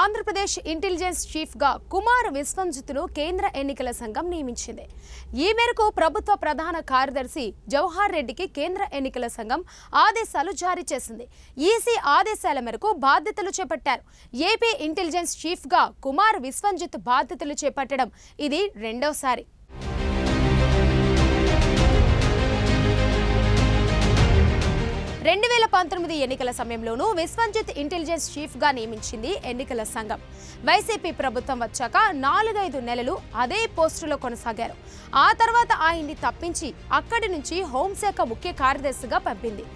Andhra Pradesh intelligence చీఫ్గా కుమార్ విశ్వంజిత్ను కేంద్ర ఎన్నికల సంఘం నియమించింది. ఈ మేరకు ప్రభుత్వ ప్రధాన కార్యదర్శి జవహర్ రెడ్డికి కేంద్ర ఎన్నికల సంఘం ఆదేశాలు జారీ చేసింది. ఈసీ ఆదేశాల మేరకు బాధ్యతలు చేపట్టారు. ఏపీ ఇంటెలిజెన్స్ చీఫ్గా కుమార్ విశ్వంజిత్ బాధ్యతలు చేపట్టడం ఇది రెండోసారి. రెండు వేల పంతొమ్మిది ఎన్నికల సమయంలోనూ విశ్వంజిత్ ఇంటెలిజెన్స్ చీఫ్గా నియమించింది ఎన్నికల సంఘం. వైసీపీ ప్రభుత్వం వచ్చాక నాలుగైదు నెలలు అదే పోస్టులో కొనసాగారు. ఆ తర్వాత ఆయన్ని తప్పించి అక్కడి నుంచి హోంశాఖ ముఖ్య కార్యదర్శిగా పంపింది.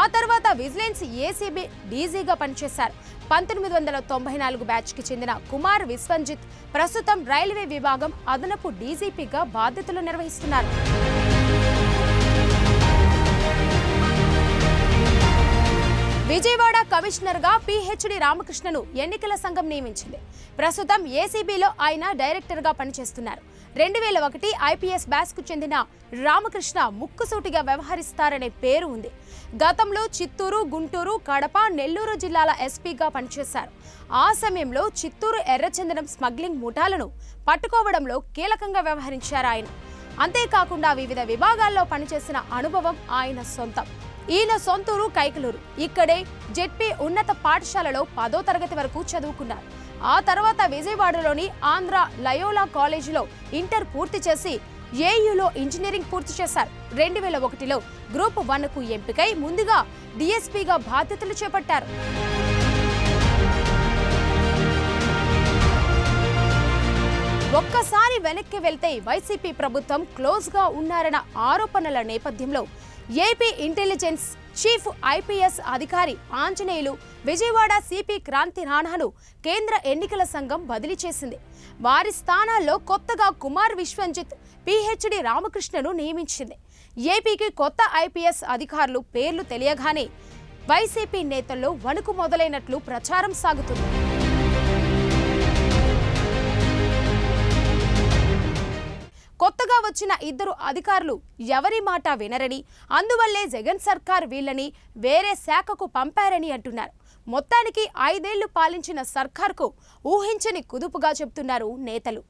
ఆ తర్వాత విజిలెన్స్ ఏసీబీ డీజీగా పనిచేశారు. పంతొమ్మిది వందల తొంభై నాలుగు బ్యాచ్కి చెందిన కుమార్ విశ్వంజిత్ ప్రస్తుతం రైల్వే విభాగం అదనపు డీజీపీగా బాధ్యతలు నిర్వహిస్తున్నారు. విజయవాడ కమిషనర్గా పిహెచ్డి రామకృష్ణను ఎన్నికల సంఘం నియమించింది. ప్రస్తుతం ఏసీబీలో ఆయన డైరెక్టర్గా పనిచేస్తున్నారు. రెండు వేల ఒకటి ఐపీఎస్ బ్యాచ్కు చెందిన రామకృష్ణ ముక్కుసూటిగా వ్యవహరిస్తారనే పేరు ఉంది. గతంలో చిత్తూరు గుంటూరు కడప నెల్లూరు జిల్లాల ఎస్పీగా పనిచేశారు. ఆ సమయంలో చిత్తూరు ఎర్రచందనం స్మగ్లింగ్ ముఠాలను పట్టుకోవడంలో కీలకంగా వ్యవహరించారు ఆయన. అంతేకాకుండా వివిధ విభాగాల్లో పనిచేసిన అనుభవం ఆయన సొంతం. ఈయన సొంతూరు కైకలూరు. ఇక్కడే జెడ్పీ ఉన్నత పాఠశాలలో పదో తరగతి వరకు చదువుకున్నారు. ఆ తర్వాత విజయవాడలోని ఆంధ్ర లయోలా కాలేజీలో ఇంటర్ పూర్తి చేసి ఏయులో ఇంజనీరింగ్ పూర్తి చేశారు. రెండు వేల ఒకటిలో గ్రూప్ వన్కు ఎంపికై ముందుగా డిఎస్పీగా బాధ్యతలు చేపట్టారు. ఒక్కసారి వెనక్కి వెళ్తే వైసీపీ ప్రభుత్వం క్లోజ్గా ఉన్నారన్న ఆరోపణల నేపథ్యంలో AP intelligence chief I P S అధికారి ఆంజనేయులు విజయవాడ సిపి క్రాంతి రాణాను కేంద్ర ఎన్నికల సంఘం బదిలీ చేసింది. వారి స్థానాల్లో కొత్తగా కుమార్ విశ్వంజిత్ పిహెచ్డి రామకృష్ణను నియమించింది. ఏపీకి కొత్త ఐపీఎస్ అధికారులు పేర్లు తెలియగానే వైసీపీ నేతల్లో వణుకు మొదలైనట్లు ప్రచారం సాగుతుంది. వచ్చిన ఇద్దరు అధికారులు ఎవరి మాట వినరని అందువల్లే జగన్ సర్కార్ వీళ్ళని వేరే శాఖకు పంపారని అంటున్నారు. మొత్తానికి ఐదేళ్ళు పాలించిన సర్కార్కు ఊహించని కుదుపుగా చెబుతున్నారు నేతలు.